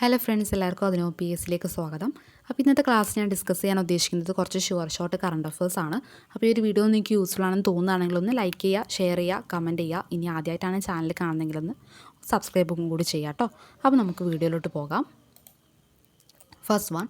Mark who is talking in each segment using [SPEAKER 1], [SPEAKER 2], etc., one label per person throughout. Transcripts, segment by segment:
[SPEAKER 1] Hello friends എല്ലാവർക്കും അതിനോ P എസിലേക്ക് സ്വാഗതം. അപ്പോൾ ഇന്നത്തെ ക്ലാസ് ഞാൻ ഡിസ്കസ് ചെയ്യാൻ ഉദ്ദേശിക്കുന്നത് കുറച്ച് ഷുവർ ഷോർട്ട് കറണ്ട് അഫേഴ്സ് ആണ്. അപ്പോൾ ഈ ഒരു വീഡിയോ നിങ്ങൾക്ക് യൂസ്ഫുൾ ആണെന്ന് തോന്നുകയാണെങ്കിൽ ഒന്ന് ലൈക്ക് ചെയ്യുക ഷെയർ ചെയ്യുക കമന്റ് ചെയ്യുക. ഇനി ആദ്യമായിട്ടാണ് ചാനൽ കാണുന്നതെങ്കിൽ ഒന്ന് സബ്സ്ക്രൈബും കൂടി ചെയ്യാം കേട്ടോ. അപ്പോൾ നമുക്ക് വീഡിയോയിലോട്ട് പോകാം. ഫസ്റ്റ് വൺ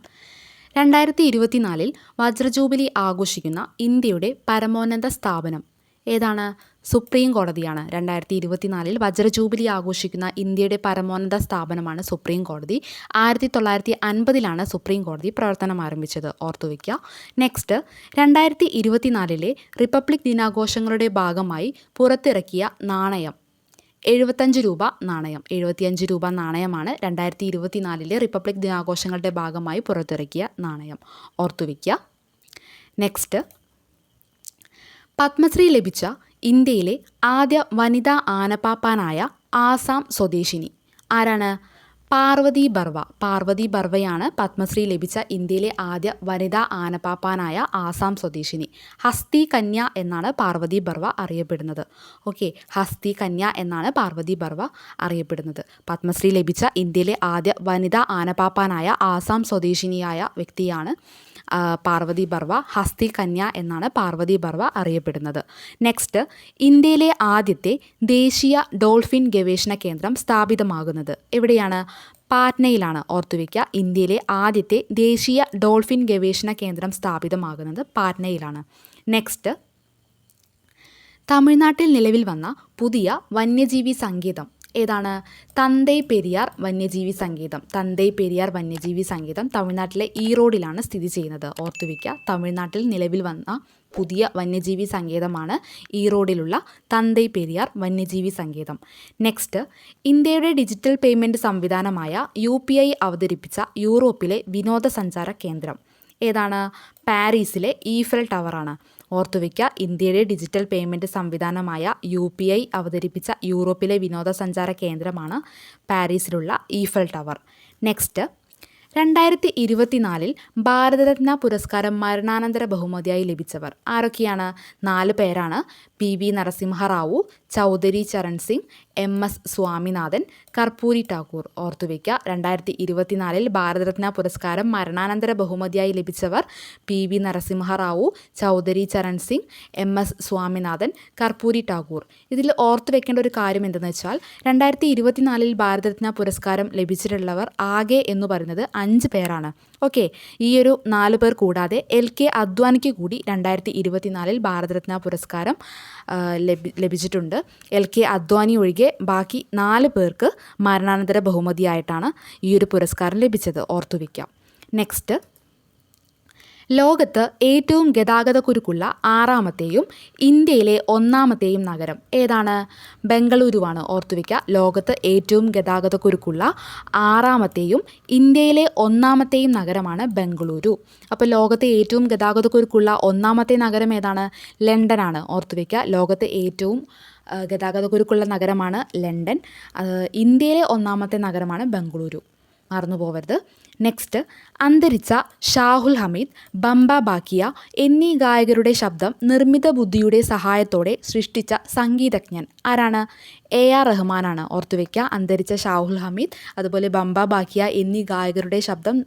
[SPEAKER 1] രണ്ടായിരത്തി ഇരുപത്തിനാലിൽ വജ്രജൂബിലി ആഘോഷിക്കുന്ന ഇന്ത്യയുടെ പരമോന്നത സ്ഥാപനം ഏതാണ്? സുപ്രീം കോടതിയാണ്. രണ്ടായിരത്തി ഇരുപത്തിനാലിൽ വജ്രജൂബിലി ആഘോഷിക്കുന്ന ഇന്ത്യയുടെ പരമോന്നത സ്ഥാപനമാണ് സുപ്രീം കോടതി. ആയിരത്തി തൊള്ളായിരത്തി അൻപതിലാണ് സുപ്രീം കോടതി പ്രവർത്തനം ആരംഭിച്ചത്. ഓർത്തുവയ്ക്കുക. നെക്സ്റ്റ് രണ്ടായിരത്തി ഇരുപത്തിനാലിലെ റിപ്പബ്ലിക് ദിനാഘോഷങ്ങളുടെ ഭാഗമായി പുറത്തിറക്കിയ നാണയം. എഴുപത്തഞ്ച് രൂപ നാണയം. എഴുപത്തിയഞ്ച് രൂപ നാണയമാണ് രണ്ടായിരത്തി ഇരുപത്തിനാലിലെ റിപ്പബ്ലിക് ദിനാഘോഷങ്ങളുടെ ഭാഗമായി പുറത്തിറക്കിയ നാണയം. ഓർത്തുവയ്ക്കുക. നെക്സ്റ്റ് പത്മശ്രീ ലഭിച്ച ഇന്ത്യയിലെ ആദ്യ വനിതാ ആനപ്പാപ്പാനായ ആസാം സ്വദേശിനി. ആരാണ്? പാർവതി ബർവ. പാർവതി ബർവയാണ് പത്മശ്രീ ലഭിച്ച ഇന്ത്യയിലെ ആദ്യ വനിതാ ആനപ്പാപ്പാനായ ആസാം സ്വദേശിനി. ഹസ്തി കന്യ എന്നാണ് പാർവതി ബർവ അറിയപ്പെടുന്നത്. ഓക്കെ ഹസ്തി കന്യ എന്നാണ് പാർവതി ബർവ അറിയപ്പെടുന്നത്. പത്മശ്രീ ലഭിച്ച ഇന്ത്യയിലെ ആദ്യ വനിതാ ആനപ്പാപ്പാനായ ആസാം സ്വദേശിനിയായ വ്യക്തിയാണ് പാർവതി ബർവ ഹസ്തി കന്യ എന്നാണ് പാർവതി ബർവ അറിയപ്പെടുന്നത്. നെക്സ്റ്റ് ഇന്ത്യയിലെ ആദ്യത്തെ ദേശീയ ഡോൾഫിൻ ഗവേഷണ കേന്ദ്രം സ്ഥാപിതമാകുന്നത് എവിടെയാണ്? പാറ്റ്നയിലാണ് ഓർത്തുവയ്ക്കുക. ഇന്ത്യയിലെ ആദ്യത്തെ ദേശീയ ഡോൾഫിൻ ഗവേഷണ കേന്ദ്രം സ്ഥാപിതമാകുന്നത് പാറ്റ്നയിലാണ്. നെക്സ്റ്റ് തമിഴ്നാട്ടിൽ നിലവിൽ വന്ന പുതിയ വന്യജീവി സങ്കേതം ഏതാണ്? തന്തേ പെരിയാർ വന്യജീവി സങ്കേതം തന്തേ പെരിയാർ വന്യജീവി സങ്കേതം തമിഴ്നാട്ടിലെ ഈറോഡിലാണ് സ്ഥിതി ചെയ്യുന്നത്. ഓർത്തുവയ്ക്കുക തമിഴ്നാട്ടിൽ നിലവിൽ വന്ന പുതിയ വന്യജീവി സങ്കേതമാണ് ഈറോഡിലുള്ള തന്തൈ പെരിയാർ വന്യജീവി സങ്കേതം നെക്സ്റ്റ് ഇന്ത്യയുടെ ഡിജിറ്റൽ പേയ്മെന്റ് സംവിധാനമായ യു അവതരിപ്പിച്ച യൂറോപ്പിലെ വിനോദസഞ്ചാര കേന്ദ്രം. ഏതാണ്? പാരീസിലെ ഈഫൽ ടവറാണ്. ഓർത്തുവയ്ക്കുക ഇന്ത്യയുടെ ഡിജിറ്റൽ പേയ്മെന്റ് സംവിധാനമായ യു പി ഐ അവതരിപ്പിച്ച യൂറോപ്പിലെ വിനോദസഞ്ചാര കേന്ദ്രമാണ് പാരീസിലുള്ള ഈഫൽ ടവർ. നെക്സ്റ്റ് രണ്ടായിരത്തി ഇരുപത്തിനാലിൽ ഭാരതരത്ന പുരസ്കാരം മരണാനന്തര ബഹുമതിയായി ലഭിച്ചവർ. ആരൊക്കെയാണ്? നാല് പേരാണ്. P V Narasimha Rao Chaudhary Charan Singh M S Swaminathan Karpoori Thakur ഓർത്തുവയ്ക്കുക രണ്ടായിരത്തി ഇരുപത്തിനാലിൽ ഭാരതരത്ന പുരസ്കാരം മരണാനന്തര ബഹുമതിയായി ലഭിച്ചവർ P V Narasimha Rao Chaudhary Charan Singh M S Swaminathan Karpoori Thakur ഇതിൽ ഓർത്തു വെക്കേണ്ട ഒരു കാര്യം എന്തെന്ന് വെച്ചാൽ രണ്ടായിരത്തി ഇരുപത്തിനാലിൽ ഭാരതരത്ന പുരസ്കാരം ലഭിച്ചിട്ടുള്ളവർ ആകെ എന്ന് പറയുന്നത് അഞ്ച് പേരാണ്. ഓക്കെ ഈ ഒരു നാല് പേർ കൂടാതെ എൽ കെ അദ്വാനിക്ക് കൂടി രണ്ടായിരത്തി ഇരുപത്തിനാലിൽ ഭാരതരത്ന പുരസ്കാരം ലഭി ലഭിച്ചിട്ടുണ്ട്. എൽ കെ അദ്വാനി ഒഴികെ ബാക്കി നാല് പേർക്ക് മരണാനന്തര ബഹുമതിയായിട്ടാണ് ഈ ഒരു പുരസ്കാരം ലഭിച്ചത്. ഓർത്തുവയ്ക്കാം. നെക്സ്റ്റ് ലോകത്ത് ഏറ്റവും ഗതാഗതക്കുരുക്കുള്ള ആറാമത്തെയും ഇന്ത്യയിലെ ഒന്നാമത്തെയും നഗരം ഏതാണ്? ബംഗളൂരുവാണ്. ഓർത്തുവയ്ക്കുക ലോകത്ത് ഏറ്റവും ഗതാഗതക്കുരുക്കുള്ള ആറാമത്തെയും ഇന്ത്യയിലെ ഒന്നാമത്തെയും നഗരമാണ് ബംഗളൂരു. അപ്പോൾ ലോകത്തെ ഏറ്റവും ഗതാഗതക്കുരുക്കുള്ള ഒന്നാമത്തെ നഗരം ഏതാണ്? ലണ്ടനാണ്. ഓർത്തുവയ്ക്കുക ലോകത്തെ ഏറ്റവും ഗതാഗത ഗതാഗതക്കുരുക്കുള്ള നഗരമാണ് ലണ്ടൻ. ഇന്ത്യയിലെ ഒന്നാമത്തെ നഗരമാണ് ബംഗളൂരു. മറന്നു പോവരുത് നെക്സ്റ്റ് അന്തരിച്ച ഷാഹുൽ ഹമീദ് ബംബ ബാക്കിയ എന്നീ ഗായകരുടെ ശബ്ദം നിർമ്മിത ബുദ്ധിയുടെ സഹായത്തോടെ സൃഷ്ടിച്ച സംഗീതജ്ഞൻ ആരാണ്? A R റഹ്മാനാണ്. ഓർത്തുവെക്കുക അന്തരിച്ച ഷാഹുൽ ഹമീദ് അതുപോലെ ബംബ ബാക്കിയ എന്നീ ഗായകരുടെ ശബ്ദം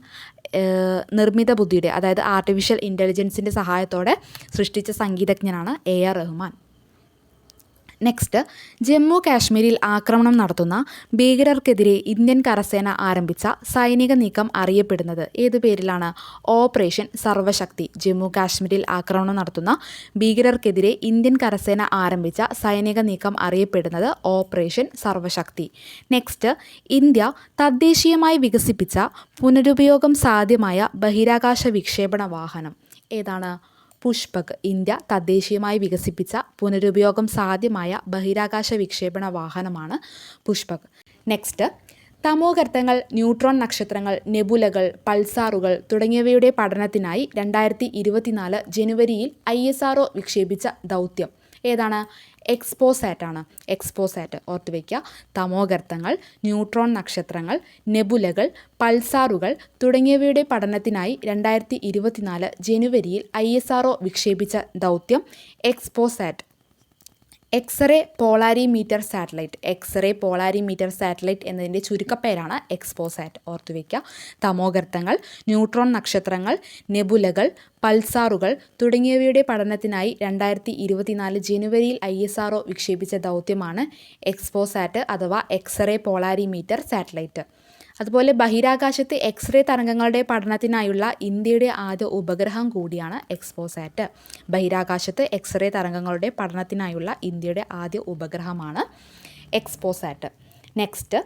[SPEAKER 1] നിർമ്മിത ബുദ്ധിയുടെ അതായത് ആർട്ടിഫിഷ്യൽ ഇന്റലിജൻസിന്റെ സഹായത്തോടെ സൃഷ്ടിച്ച സംഗീതജ്ഞനാണ് A R Rahman. Next Jammu കാശ്മീരിൽ ആക്രമണം നടത്തുന്ന ഭീകരർക്കെതിരെ ഇന്ത്യൻ കരസേന ആരംഭിച്ച സൈനിക നീക്കം അറിയപ്പെടുന്നത് ഏതു പേരിലാണ്? ഓപ്പറേഷൻ സർവശക്തി ജമ്മു കാശ്മീരിൽ ആക്രമണം നടത്തുന്ന ഭീകരർക്കെതിരെ ഇന്ത്യൻ കരസേന ആരംഭിച്ച സൈനിക നീക്കം അറിയപ്പെടുന്നത് ഓപ്പറേഷൻ സർവശക്തി നെക്സ്റ്റ് ഇന്ത്യ തദ്ദേശീയമായി വികസിപ്പിച്ച പുനരുപയോഗം സാധ്യമായ ബഹിരാകാശ വിക്ഷേപണ വാഹനം. ഏതാണ്? പുഷ്പക് ഇന്ത്യ തദ്ദേശീയമായി വികസിപ്പിച്ച പുനരുപയോഗം സാധ്യമായ ബഹിരാകാശ വിക്ഷേപണ വാഹനമാണ് പുഷ്പക്. നെക്സ്റ്റ് തമോഗർത്തങ്ങൾ ന്യൂട്രോൺ നക്ഷത്രങ്ങൾ നെബുലകൾ പൾസാറുകൾ തുടങ്ങിയവയുടെ പഠനത്തിനായി രണ്ടായിരത്തി ഇരുപത്തിനാല് ജനുവരിയിൽ ഐ എസ് വിക്ഷേപിച്ച ദൗത്യം. ഏതാണ്? എക്സ്പോസാറ്റ് ആണ്. എക്സ്പോസാറ്റ് ഓർത്ത് വയ്ക്കുക തമോഗർത്തങ്ങൾ ന്യൂട്രോൺ നക്ഷത്രങ്ങൾ നെബുലകൾ പൾസാറുകൾ തുടങ്ങിയവയുടെ പഠനത്തിനായി രണ്ടായിരത്തി ഇരുപത്തിനാല് ജനുവരിയിൽ ഐ എസ് ആർ വിക്ഷേപിച്ച ദൗത്യം XPoSat X ray polarimeter satellite X ray polarimeter satellite എന്നതിന്റെ ചുരുക്കപ്പേരാണ് എക്സ്പോസാറ്റ് ഓർത്തുവയ്ക്കുക തമോഗർത്തങ്ങൾ ന്യൂട്രോൺ നക്ഷത്രങ്ങൾ നെബുലകൾ പൾസാറുകൾ തുടങ്ങിയവയുടെ പഠനത്തിനായി രണ്ടായിരത്തി ഇരുപത്തിനാല് ജനുവരിയിൽ ഐ എസ് ആർ വിക്ഷേപിച്ച ദൗത്യമാണ് എക്സ്പോസാറ്റ് അഥവാ എക്സ്റേ പോളാരിമീറ്റർ സാറ്റലൈറ്റ് അതുപോലെ ബഹിരാകാശത്ത് എക്സ്റേ തരംഗങ്ങളുടെ പഠനത്തിനായുള്ള ഇന്ത്യയുടെ ആദ്യ ഉപഗ്രഹം കൂടിയാണ് എക്സ്പോസാറ്റ്. ബഹിരാകാശത്ത് എക്സ്റേ തരംഗങ്ങളുടെ പഠനത്തിനായുള്ള ഇന്ത്യയുടെ ആദ്യ ഉപഗ്രഹമാണ് എക്സ്പോസാറ്റ്. നെക്സ്റ്റ്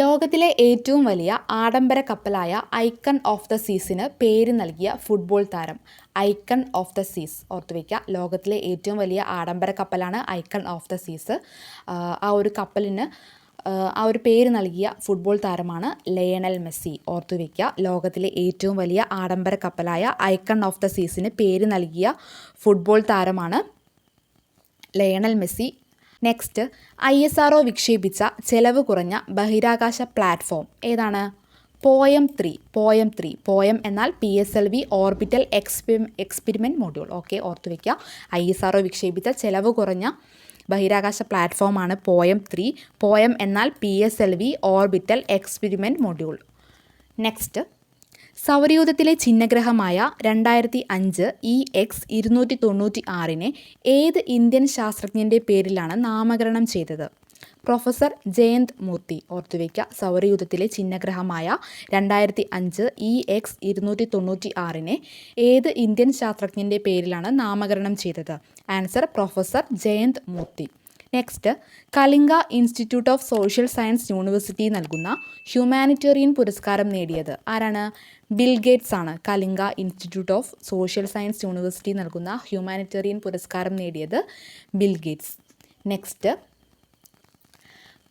[SPEAKER 1] ലോകത്തിലെ ഏറ്റവും വലിയ ആഡംബര കപ്പലായ ഐക്കൺ ഓഫ് ദ സീസിന് പേര് നൽകിയ ഫുട്ബോൾ താരം ഐക്കൺ ഓഫ് ദ സീസ്. ഓർത്തുവയ്ക്കുക ലോകത്തിലെ ഏറ്റവും വലിയ ആഡംബര കപ്പലാണ് ഐക്കൺ ഓഫ് ദ സീസ്. ആ ഒരു കപ്പലിന് ആ ഒരു പേര് നൽകിയ ഫുട്ബോൾ താരമാണ് ലയണൽ മെസ്സി. ഓർത്തു വയ്ക്കുക ലോകത്തിലെ ഏറ്റവും വലിയ ആഡംബര കപ്പലായ ഐക്കൺ ഓഫ് ദ സീസിന് പേര് നൽകിയ ഫുട്ബോൾ താരമാണ് Lionel Messi. Next I S R വിക്ഷേപിച്ച ചെലവ് കുറഞ്ഞ ബഹിരാകാശ പ്ലാറ്റ്ഫോം ഏതാണ്? POEM three POEM three POEM എന്നാൽ P S L V orbital X P experiment module. Okay ഓർത്തു വയ്ക്കുക ഐ എസ് ആർ വിക്ഷേപിച്ച ചെലവ് കുറഞ്ഞ ബഹിരാകാശ പ്ലാറ്റ്ഫോമാണ് പോയം ത്രീ പോയം എന്നാൽ P S L V orbital experiment module. Next സൗരയൂഥത്തിലെ ചിഹ്നഗ്രഹമായ രണ്ടായിരത്തി അഞ്ച് ഇ എക്സ് ഇരുന്നൂറ്റി തൊണ്ണൂറ്റി ആറിനെ ഏത് ഇന്ത്യൻ ശാസ്ത്രജ്ഞന്റെ പേരിലാണ് നാമകരണം ചെയ്തത്? പ്രൊഫസർ ജയന്ത് മൂർത്തി. ഓർത്തുവയ്ക്ക. സൗരയൂഥത്തിലെ ചിഹ്നഗ്രഹമായ രണ്ടായിരത്തി അഞ്ച് ഇ എക്സ് ഇരുന്നൂറ്റി തൊണ്ണൂറ്റി ആറിനെ ഏത് ഇന്ത്യൻ ശാസ്ത്രജ്ഞന്റെ പേരിലാണ് നാമകരണം ചെയ്തത്? Answer professor Jayant Murthy. Next Kalinga institute of social science university നൽകുന്ന ഹ്യൂമാനിറ്റേറിയൻ പുരസ്കാരം നേടിയത് ആരാണ്? ബിൽ ഗേറ്റ്സ് ആണ്. Kalinga institute of social science university നൽകുന്ന ഹ്യൂമാനിറ്റേറിയൻ പുരസ്കാരം നേടിയത് ബിൽ ഗേറ്റ്സ്. നെക്സ്റ്റ്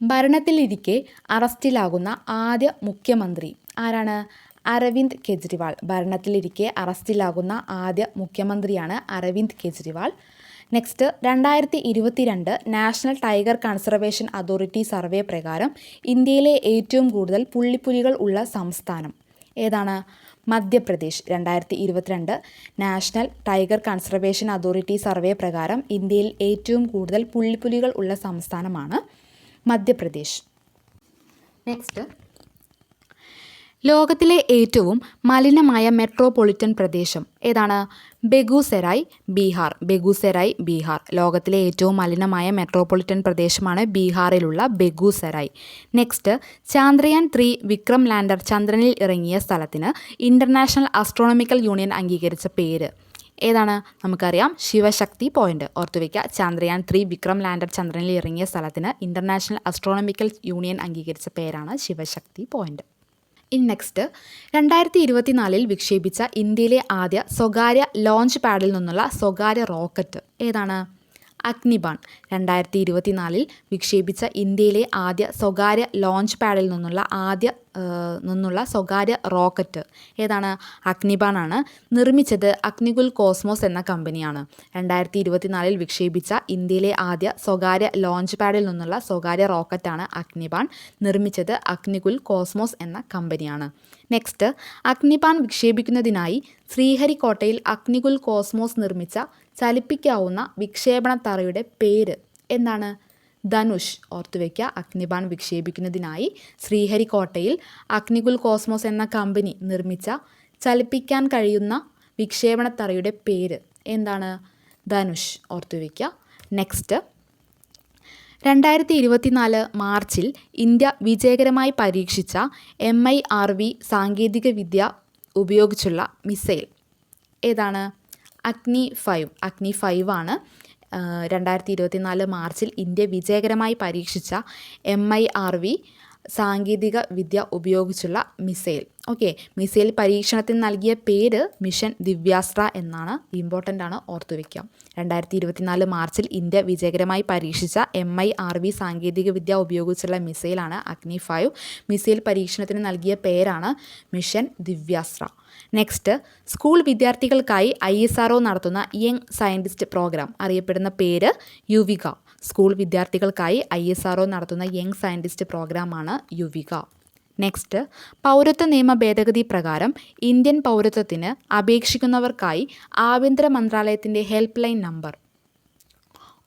[SPEAKER 1] ഭരണത്തിലിരിക്കെ അറസ്റ്റിലാകുന്ന ആദ്യ മുഖ്യമന്ത്രി ആരാണ്? അരവിന്ദ് കെജ്രിവാൾ. ഭരണത്തിലിരിക്കെ അറസ്റ്റിലാകുന്ന ആദ്യ മുഖ്യമന്ത്രിയാണ് അരവിന്ദ് കെജ്രിവാൾ. നെക്സ്റ്റ് രണ്ടായിരത്തി ഇരുപത്തിരണ്ട് national tiger conservation authority survey പ്രകാരം ഇന്ത്യയിലെ ഏറ്റവും കൂടുതൽ പുള്ളിപ്പുലികൾ ഉള്ള സംസ്ഥാനം ഏതാണ്? മധ്യപ്രദേശ്. രണ്ടായിരത്തി ഇരുപത്തിരണ്ട് national tiger conservation authority survey പ്രകാരം ഇന്ത്യയിൽ ഏറ്റവും കൂടുതൽ പുള്ളിപ്പുലികൾ ഉള്ള സംസ്ഥാനമാണ് മധ്യപ്രദേശ്. നെക്സ്റ്റ് ലോകത്തിലെ ഏറ്റവും മലിനമായ മെട്രോപൊളിറ്റൻ പ്രദേശം ഏതാണ്? ബെഗുസെറായ് ബീഹാർ. ബെഗുസെറായ് ബീഹാർ. ലോകത്തിലെ ഏറ്റവും മലിനമായ മെട്രോപൊളിറ്റൻ പ്രദേശമാണ് ബീഹാറിലുള്ള Begusarai next Chandrayaan three Vikram lander ചന്ദ്രനിൽ ഇറങ്ങിയ സ്ഥലത്തിന് ഇന്റർനാഷണൽ ആസ്ട്രോണമിക്കൽ യൂണിയൻ അംഗീകരിച്ച പേര്. ഏതാണ്? നമുക്കറിയാം ശിവശക്തി പോയിന്റ് ഓർത്തുവയ്ക്കുക ചന്ദ്രയാൻ ത്രീ വിക്രം ലാൻഡർ ചന്ദ്രനിൽ ഇറങ്ങിയ സ്ഥലത്തിന് ഇന്റർനാഷണൽ അസ്ട്രോണമിക്കൽ യൂണിയൻ അംഗീകരിച്ച പേരാണ് ശിവശക്തി പോയിന്റ് ഇനി നെക്സ്റ്റ് രണ്ടായിരത്തി ഇരുപത്തിനാലിൽ വിക്ഷേപിച്ച ഇന്ത്യയിലെ ആദ്യ സ്വകാര്യ ലോഞ്ച് പാഡിൽ നിന്നുള്ള സ്വകാര്യ റോക്കറ്റ് ഏതാണ്? അഗ്നിബാൺ. രണ്ടായിരത്തി ഇരുപത്തിനാലിൽ വിക്ഷേപിച്ച ഇന്ത്യയിലെ ആദ്യ സ്വകാര്യ ലോഞ്ച് പാഡിൽ നിന്നുള്ള ആദ്യ നിന്നുള്ള സ്വകാര്യ റോക്കറ്റ് ഏതാണ്? അഗ്നിബാണാണ് നിർമ്മിച്ചത് അഗ്നികുൽ കോസ്മോസ് എന്ന കമ്പനിയാണ്. രണ്ടായിരത്തി ഇരുപത്തിനാലിൽ വിക്ഷേപിച്ച ഇന്ത്യയിലെ ആദ്യ സ്വകാര്യ ലോഞ്ച് പാഡിൽ നിന്നുള്ള സ്വകാര്യ റോക്കറ്റാണ് അഗ്നിബാൺ. നിർമ്മിച്ചത് അഗ്നികുൽ കോസ്മോസ് എന്ന കമ്പനിയാണ്. നെക്സ്റ്റ് അഗ്നിബാൺ വിക്ഷേപിക്കുന്നതിനായി ശ്രീഹരിക്കോട്ടയിൽ അഗ്നികുൽ കോസ്മോസ് നിർമ്മിച്ച ചലിപ്പിക്കാവുന്ന വിക്ഷേപണ തറയുടെ പേര് എന്താണ്? ധനുഷ് ഓർത്തുവെക്കുക അഗ്നിബാൺ വിക്ഷേപിക്കുന്നതിനായി ശ്രീഹരിക്കോട്ടയിൽ അഗ്നികുൽ കോസ്മോസ് എന്ന കമ്പനി നിർമ്മിച്ച ചലിപ്പിക്കാൻ കഴിയുന്ന വിക്ഷേപണത്തറയുടെ പേര് എന്താണ്? ധനുഷ് ഓർത്തുവെക്കുക നെക്സ്റ്റ് രണ്ടായിരത്തി ഇരുപത്തിനാല് മാർച്ചിൽ ഇന്ത്യ വിജയകരമായി പരീക്ഷിച്ച എം ഐ ആർ വി സാങ്കേതികവിദ്യ ഉപയോഗിച്ചുള്ള മിസൈൽ. ഏതാണ്? അഗ്നി ഫൈവ്. അഗ്നി ഫൈവ് ആണ്. രണ്ടായിരത്തി ഇരുപത്തിനാല് മാർച്ചിൽ ഇന്ത്യ വിജയകരമായി പരീക്ഷിച്ച എം ഐ ആർ വി സാങ്കേതിക വിദ്യ ഉപയോഗിച്ചുള്ള മിസൈൽ. ഓക്കെ മിസൈൽ പരീക്ഷണത്തിന് നൽകിയ പേര് മിഷൻ ദിവ്യാസ്ത്ര എന്നാണ് ഇമ്പോർട്ടന്റ് ആണ് ഓർത്തു വയ്ക്കുക രണ്ടായിരത്തി ഇരുപത്തിനാല് മാർച്ചിൽ ഇന്ത്യ വിജയകരമായി പരീക്ഷിച്ച എം ഐ ആർ വി സാങ്കേതിക വിദ്യ ഉപയോഗിച്ചുള്ള മിസൈലാണ് അഗ്നി ഫൈവ്. മിസൈൽ പരീക്ഷണത്തിന് നൽകിയ പേരാണ് മിഷൻ ദിവ്യാസ്ത്ര. നെക്സ്റ്റ് സ്കൂൾ വിദ്യാർത്ഥികൾക്കായി ഐ എസ് ആർ നടത്തുന്ന യങ് സയന്റിസ്റ്റ് പ്രോഗ്രാം. അറിയപ്പെടുന്ന പേര് യുവിക. സ്കൂൾ വിദ്യാർത്ഥികൾക്കായി ഐ എസ് ആർ നടത്തുന്ന യങ് സയന്റിസ്റ്റ് പ്രോഗ്രാമാണ് യുവിക. നെക്സ്റ്റ് പൗരത്വ നിയമ ഭേദഗതി പ്രകാരം ഇന്ത്യൻ പൗരത്വത്തിന് അപേക്ഷിക്കുന്നവർക്കായി ആഭ്യന്തര മന്ത്രാലയത്തിന്റെ ഹെൽപ്പ് ലൈൻ നമ്പർ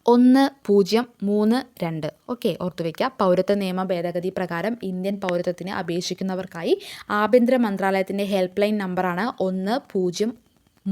[SPEAKER 1] ഒന്ന് പൂജ്യം മൂന്ന് രണ്ട്. ഓക്കെ ഓർത്തു വയ്ക്കുക പൗരത്വ നിയമ ഭേദഗതി പ്രകാരം ഇന്ത്യൻ പൗരത്വത്തിന് അപേക്ഷിക്കുന്നവർക്കായി ആഭ്യന്തര മന്ത്രാലയത്തിന്റെ ഹെൽപ്പ് ലൈൻ നമ്പറാണ് ഒന്ന് പൂജ്യം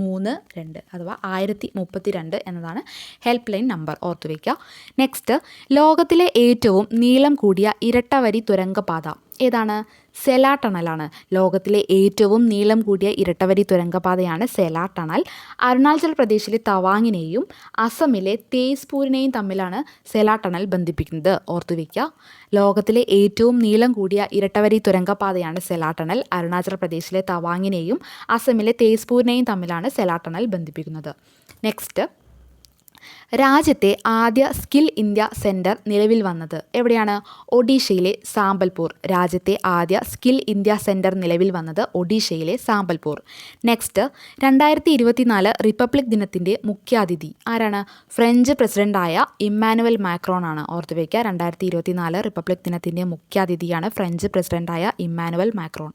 [SPEAKER 1] മൂന്ന് രണ്ട് അഥവാ ആയിരത്തി മുപ്പത്തി രണ്ട് എന്നതാണ് ഹെൽപ്പ് ലൈൻ നമ്പർ ഓർത്തു വയ്ക്കുക നെക്സ്റ്റ് ലോകത്തിലെ ഏറ്റവും നീളം കൂടിയ ഇരട്ടവരി തുരങ്കപാത. ഏതാണ്? സെലാ ടണലാണ്. ലോകത്തിലെ ഏറ്റവും നീളം കൂടിയ ഇരട്ടവരി തുരങ്കപാതയാണ് സെലാ ടണൽ. അരുണാചൽ പ്രദേശിലെ തവാങ്ങിനെയും അസമിലെ തേസ്പൂരിനെയും തമ്മിലാണ് സെലാ ടണൽ ബന്ധിപ്പിക്കുന്നത്. ഓർത്തു വയ്ക്കുക ലോകത്തിലെ ഏറ്റവും നീളം കൂടിയ ഇരട്ടവരി തുരങ്കപാതയാണ് സെലാ ടണൽ. അരുണാചൽ പ്രദേശിലെ തവാങ്ങിനെയും അസമിലെ തേസ്പൂരിനെയും തമ്മിലാണ് സെലാ ടണൽ ബന്ധിപ്പിക്കുന്നത്. നെക്സ്റ്റ് രാജ്യത്തെ ആദ്യ സ്കിൽ ഇന്ത്യ സെന്റർ നിലവിൽ വന്നത് എവിടെയാണ്? ഒഡീഷയിലെ സാമ്പൽപൂർ. രാജ്യത്തെ ആദ്യ സ്കിൽ ഇന്ത്യ സെന്റർ നിലവിൽ വന്നത് ഒഡീഷയിലെ സാമ്പൽപൂർ. നെക്സ്റ്റ് രണ്ടായിരത്തി ഇരുപത്തിനാല് റിപ്പബ്ലിക് ദിനത്തിന്റെ മുഖ്യാതിഥി ആരാണ്? ഫ്രഞ്ച് പ്രസിഡന്റായ ഇമ്മാനുവൽ മാക്രോൺ ആണ്. ഓർത്തു വയ്ക്കുക രണ്ടായിരത്തി ഇരുപത്തിനാല് റിപ്പബ്ലിക് ദിനത്തിന്റെ മുഖ്യാതിഥിയാണ് ഫ്രഞ്ച് പ്രസിഡന്റായ ഇമ്മാനുവൽ മാക്രോൺ.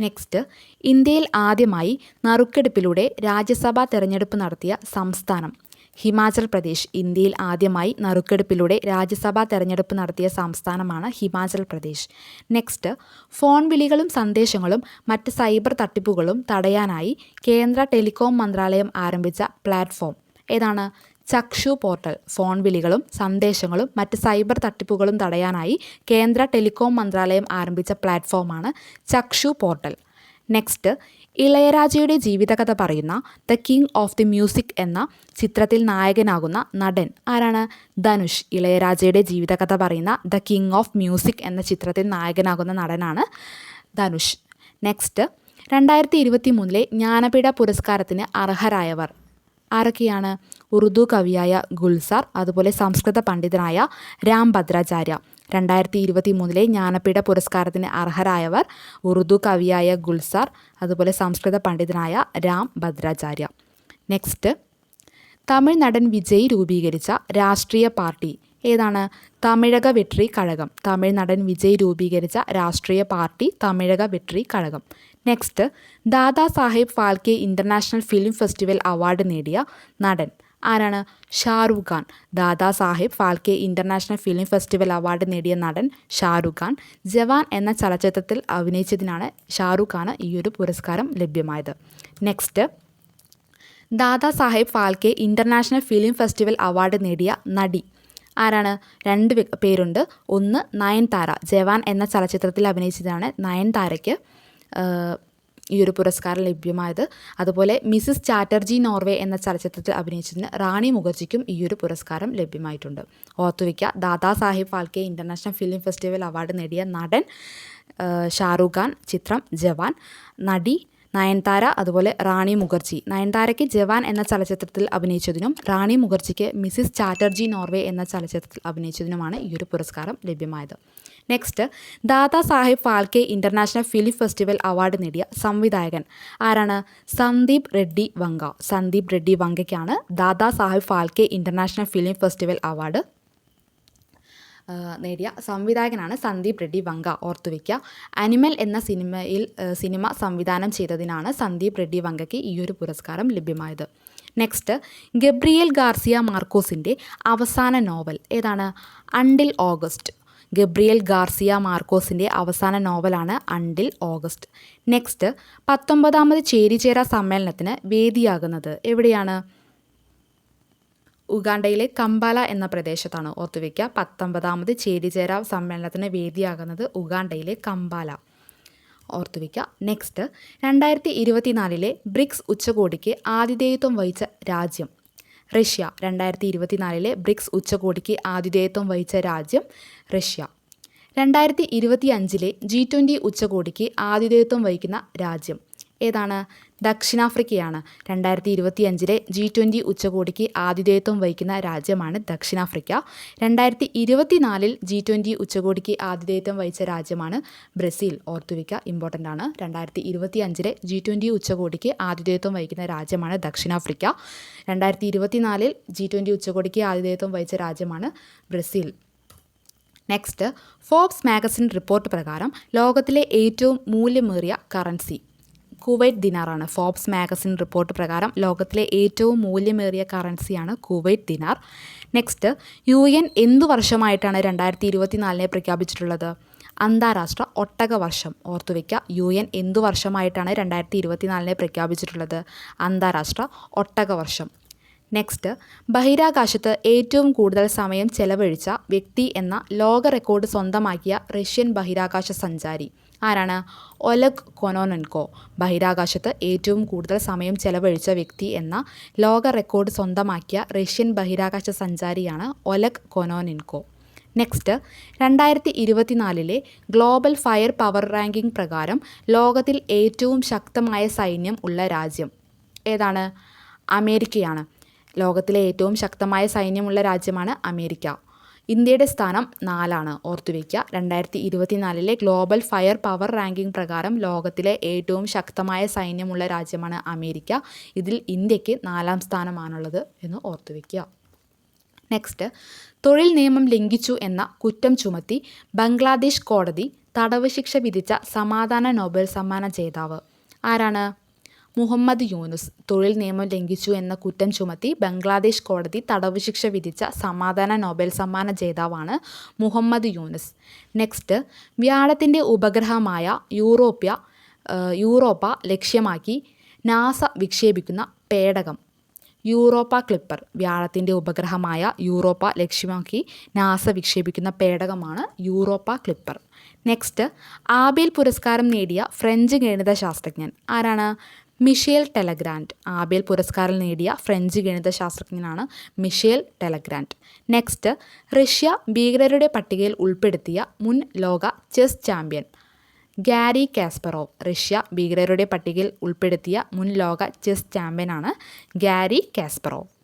[SPEAKER 1] നെക്സ്റ്റ് ഇന്ത്യയിൽ ആദ്യമായി നറുക്കെടുപ്പിലൂടെ രാജ്യസഭാ തെരഞ്ഞെടുപ്പ് നടത്തിയ സംസ്ഥാനം. ഹിമാചൽ പ്രദേശ് ഇന്ത്യയിൽ ആദ്യമായി നറുക്കെടുപ്പിലൂടെ രാജ്യസഭാ തെരഞ്ഞെടുപ്പ് നടത്തിയ സംസ്ഥാനമാണ് ഹിമാചൽ പ്രദേശ്. നെക്സ്റ്റ് ഫോൺ വിളികളും സന്ദേശങ്ങളും മറ്റ് സൈബർ തട്ടിപ്പുകളും തടയാനായി കേന്ദ്ര ടെലികോം മന്ത്രാലയം ആരംഭിച്ച പ്ലാറ്റ്ഫോം. ഏതാണ്? ചക്ഷു പോർട്ടൽ ഫോൺ വിളികളും സന്ദേശങ്ങളും മറ്റ് സൈബർ തട്ടിപ്പുകളും തടയാനായി കേന്ദ്ര ടെലികോം മന്ത്രാലയം ആരംഭിച്ച പ്ലാറ്റ്ഫോമാണ് ചക്ഷു പോർട്ടൽ. നെക്സ്റ്റ് ഇളയരാജയുടെ ജീവിതകഥ പറയുന്ന the king of the music എന്ന ചിത്രത്തിൽ നായകനാകുന്ന നടൻ ആരാണ്? ധനുഷ്. ഇളയരാജയുടെ ജീവിതകഥ പറയുന്ന ദ കിങ് ഓഫ് മ്യൂസിക് എന്ന ചിത്രത്തിൽ നായകനാകുന്ന നടനാണ് ധനുഷ്. നെക്സ്റ്റ് രണ്ടായിരത്തി ഇരുപത്തി മൂന്നിലെ ജ്ഞാനപീഠ പുരസ്കാരത്തിന് അർഹരായവർ ആരൊക്കെയാണ്? ഉറുദു കവിയായ ഗുൽസാർ അതുപോലെ സംസ്കൃത പണ്ഡിതനായ രാം ഭദ്രാചാര്യ. രണ്ടായിരത്തി ഇരുപത്തി മൂന്നിലെ ജ്ഞാനപീഠ പുരസ്കാരത്തിന് അർഹരായവർ ഉറുദു കവിയായ ഗുൽസാർ അതുപോലെ സംസ്കൃത പണ്ഡിതനായ രാം ഭദ്രാചാര്യ. നെക്സ്റ്റ് തമിഴ് നടൻ വിജയ് രൂപീകരിച്ച രാഷ്ട്രീയ പാർട്ടി. ഏതാണ്? തമിഴക വെട്രി കഴകം. തമിഴ് നടൻ വിജയ് രൂപീകരിച്ച രാഷ്ട്രീയ party Tamilaga Vettri Kazhagam. Next Dada Saheb Phalke international film festival award നേടിയ നടൻ. ആരാണ്? Shahrukh Khan. Dada Saheb Phalke international film festival award നേടിയ നടൻ ഷാറൂഖ് ഖാൻ. ജവാൻ എന്ന ചലച്ചിത്രത്തിൽ അഭിനയിച്ചതിനാണ് ഷാറൂഖ് ഖാന് ഈ ഒരു പുരസ്കാരം ലഭ്യമായത്. Next. Dada Saheb Phalke international film festival award നേടിയ നടി ആരാണ്? രണ്ട് പേരുണ്ട്. ഒന്ന് നയൻതാര. ജവാൻ എന്ന ചലച്ചിത്രത്തിൽ അഭിനയിച്ചതാണ് നയൻതാരയ്ക്ക് ഈ ഒരു പുരസ്കാരം ലഭ്യമായത്. അതുപോലെ മിസസ് ചാറ്റർജി നോർവേ എന്ന ചലച്ചിത്രത്തിൽ അഭിനയിച്ചതിന് റാണി മുഖർജിക്കും ഈ ഒരു പുരസ്കാരം ലഭ്യമായിട്ടുണ്ട്. ഓർത്തുവയ്ക്ക Dada Saheb Phalke international film festival award നേടിയ നടൻ ഷാറുഖ് ഖാൻ ചിത്രം ജവാൻ നടി നയൻതാര അതുപോലെ റാണി മുഖർജി. നയൻതാരയ്ക്ക് ജവാൻ എന്ന ചലച്ചിത്രത്തിൽ അഭിനയിച്ചതിനും റാണി മുഖർജിക്ക് മിസിസ് ചാറ്റർജി നോർവേ എന്ന ചലച്ചിത്രത്തിൽ അഭിനയിച്ചതിനുമാണ് ഈ ഒരു പുരസ്കാരം ലഭ്യമായത്. Next Dada Saheb Phalke international film festival award നേടിയ സംവിധായകൻ. ആരാണ്? Sandeep Reddy Vanga. Sandeep Reddy വങ്കയ്ക്കാണ് Dada Saheb Phalke international film festival award നേടിയ സംവിധായകനാണ് സന്ദീപ് റെഡ്ഡി വങ്ക. ഓർത്തുവയ്ക്കുക അനിമൽ എന്ന സിനിമയിൽ സിനിമ സംവിധാനം ചെയ്തതിനാണ് സന്ദീപ് റെഡ്ഡി വങ്കയ്ക്ക് ഈ ഒരു പുരസ്കാരം ലഭ്യമായത്. നെക്സ്റ്റ് ഗബ്രിയേൽ ഗാർസിയ മാർക്കോസിന്റെ അവസാന നോവൽ. ഏതാണ്? അണ്ടിൽ ഓഗസ്റ്റ് ഗബ്രിയേൽ ഗാർസിയ മാർക്കോസിന്റെ അവസാന നോവലാണ് അണ്ടിൽ ഓഗസ്റ്റ്. നെക്സ്റ്റ് പത്തൊമ്പതാമത് ചേരിചേര സമ്മേളനത്തിന് വേദിയാകുന്നത് എവിടെയാണ്? ഉഗാണ്ടയിലെ കമ്പാല എന്ന പ്രദേശത്താണ്. ഓർത്തുവയ്ക്കുക പത്തൊമ്പതാമത് ചേരിചേര സമ്മേളനത്തിന് വേദിയാകുന്നത് ഉഗാണ്ടയിലെ കമ്പാല. ഓർത്തുവയ്ക്കുക നെക്സ്റ്റ് രണ്ടായിരത്തി ഇരുപത്തിനാലിലെ ബ്രിക്സ് ഉച്ചകോടിക്ക് ആതിഥേയത്വം വഹിച്ച രാജ്യം റഷ്യ. രണ്ടായിരത്തി ഇരുപത്തിനാലിലെ ബ്രിക്സ് ഉച്ചകോടിക്ക് ആതിഥേയത്വം വഹിച്ച രാജ്യം റഷ്യ. രണ്ടായിരത്തി ഇരുപത്തി അഞ്ചിലെ ജി ട്വന്റി ഉച്ചകോടിക്ക് ആതിഥേയത്വം വഹിക്കുന്ന രാജ്യം ഏതാണ്? ദക്ഷിണാഫ്രിക്കയാണ്. രണ്ടായിരത്തി ഇരുപത്തി അഞ്ചിലെ ജി ട്വന്റി ഉച്ചകോടിക്ക് ആതിഥേയത്വം വഹിക്കുന്ന രാജ്യമാണ് ദക്ഷിണാഫ്രിക്ക. രണ്ടായിരത്തി ഇരുപത്തിനാലിൽ ജി ട്വന്റി ഉച്ചകോടിക്ക് ആതിഥേയത്വം വഹിച്ച രാജ്യമാണ് ബ്രസീൽ. ഓർത്തുവയ്ക്ക ഇമ്പോർട്ടന്റ് ആണ്. രണ്ടായിരത്തി ഇരുപത്തി അഞ്ചിലെ ജി ട്വന്റി ഉച്ചകോടിക്ക് ആതിഥേയത്വം വഹിക്കുന്ന രാജ്യമാണ് ദക്ഷിണാഫ്രിക്ക. രണ്ടായിരത്തി ഇരുപത്തിനാലിൽ ജി ട്വന്റി ഉച്ചകോടിക്ക് ആതിഥേയത്വം വഹിച്ച രാജ്യമാണ് Brazil. Next Forbes magazine report പ്രകാരം ലോകത്തിലെ ഏറ്റവും മൂല്യമേറിയ കറൻസി കുവൈറ്റ് ദിനാറാണ്. ഫോബ്സ് മാഗസിൻ റിപ്പോർട്ട് പ്രകാരം ലോകത്തിലെ ഏറ്റവും മൂല്യമേറിയ കറൻസിയാണ് കുവൈറ്റ് ദിനാർ. നെക്സ്റ്റ് യു എൻ എന്തു വർഷമായിട്ടാണ് രണ്ടായിരത്തി ഇരുപത്തിനാലിനെ പ്രഖ്യാപിച്ചിട്ടുള്ളത്? അന്താരാഷ്ട്ര ഒട്ടക വർഷം. ഓർത്തുവെക്കുക യു എൻ എന്തു വർഷമായിട്ടാണ് രണ്ടായിരത്തി ഇരുപത്തിനാലിനെ പ്രഖ്യാപിച്ചിട്ടുള്ളത്? അന്താരാഷ്ട്ര ഒട്ടക വർഷം. നെക്സ്റ്റ് ബഹിരാകാശത്ത് ഏറ്റവും കൂടുതൽ സമയം ചെലവഴിച്ച വ്യക്തി എന്ന ലോക റെക്കോർഡ് സ്വന്തമാക്കിയ റഷ്യൻ ബഹിരാകാശ സഞ്ചാരി. ആരാണ്? ഒലക് കൊനോനൻകോ ബഹിരാകാശത്ത് ഏറ്റവും കൂടുതൽ സമയം ചെലവഴിച്ച വ്യക്തി എന്ന ലോക റെക്കോർഡ് സ്വന്തമാക്കിയ റഷ്യൻ ബഹിരാകാശ സഞ്ചാരിയാണ് ഒലക് കൊനോനിൻകോ. നെക്സ്റ്റ് രണ്ടായിരത്തി ഇരുപത്തിനാലിലെ ഗ്ലോബൽ ഫയർ പവർ റാങ്കിംഗ് പ്രകാരം ലോകത്തിൽ ഏറ്റവും ശക്തമായ സൈന്യം ഉള്ള രാജ്യം ഏതാണ്? അമേരിക്കയാണ്. ലോകത്തിലെ ഏറ്റവും ശക്തമായ സൈന്യമുള്ള രാജ്യമാണ് അമേരിക്ക. ഇന്ത്യയുടെ സ്ഥാനം നാലാണ്. ഓർത്തുവയ്ക്കുക രണ്ടായിരത്തി ഇരുപത്തിനാലിലെ ഗ്ലോബൽ ഫയർ പവർ റാങ്കിംഗ് പ്രകാരം ലോകത്തിലെ ഏറ്റവും ശക്തമായ സൈന്യമുള്ള രാജ്യമാണ് അമേരിക്ക. ഇതിൽ ഇന്ത്യയ്ക്ക് നാലാം സ്ഥാനമാണുള്ളത് എന്ന് ഓർത്തുവയ്ക്കുക നെക്സ്റ്റ് തൊഴിൽ നിയമം ലംഘിച്ചു എന്ന കുറ്റം ചുമത്തി ബംഗ്ലാദേശ് കോടതി തടവ് ശിക്ഷ വിധിച്ച സമാധാന നോബൽ സമ്മാന ജേതാവ്. ആരാണ്? മുഹമ്മദ് യൂനുസ് തൊഴിൽ നിയമം ലംഘിച്ചു എന്ന കുറ്റം ചുമത്തി ബംഗ്ലാദേശ് കോടതി തടവ് ശിക്ഷ വിധിച്ച സമാധാന നോബൽ സമ്മാന ജേതാവാണ് മുഹമ്മദ് യൂനുസ്. നെക്സ്റ്റ് വ്യാഴത്തിന്റെ ഉപഗ്രഹമായ യൂറോപ്യ യൂറോപ്പ ലക്ഷ്യമാക്കി നാസ വിക്ഷേപിക്കുന്ന പേടകം. യൂറോപ്പ ക്ലിപ്പർ വ്യാഴത്തിന്റെ ഉപഗ്രഹമായ യൂറോപ്പ ലക്ഷ്യമാക്കി നാസ വിക്ഷേപിക്കുന്ന പേടകമാണ് യൂറോപ്പ ക്ലിപ്പർ. നെക്സ്റ്റ് ആബേൽ പുരസ്കാരം നേടിയ ഫ്രഞ്ച് ഗണിതശാസ്ത്രജ്ഞൻ ആരാണ്? മിഷേൽ ടെലഗ്രാൻഡ്. ആബേൽ പുരസ്കാരം നേടിയ ഫ്രഞ്ച് ഗണിതശാസ്ത്രജ്ഞനാണ് മിഷേൽ ടെലഗ്രാൻഡ്. നെക്സ്റ്റ് റഷ്യ ഭീകരരുടെ പട്ടികയിൽ ഉൾപ്പെടുത്തിയ മുൻ ലോക chess champion Garry Kasparov. Russia ഭീകരരുടെ പട്ടികയിൽ ഉൾപ്പെടുത്തിയ മുൻ ലോക ചെസ് ചാമ്പ്യനാണ് ഗാരി കാസ്പറോവ്.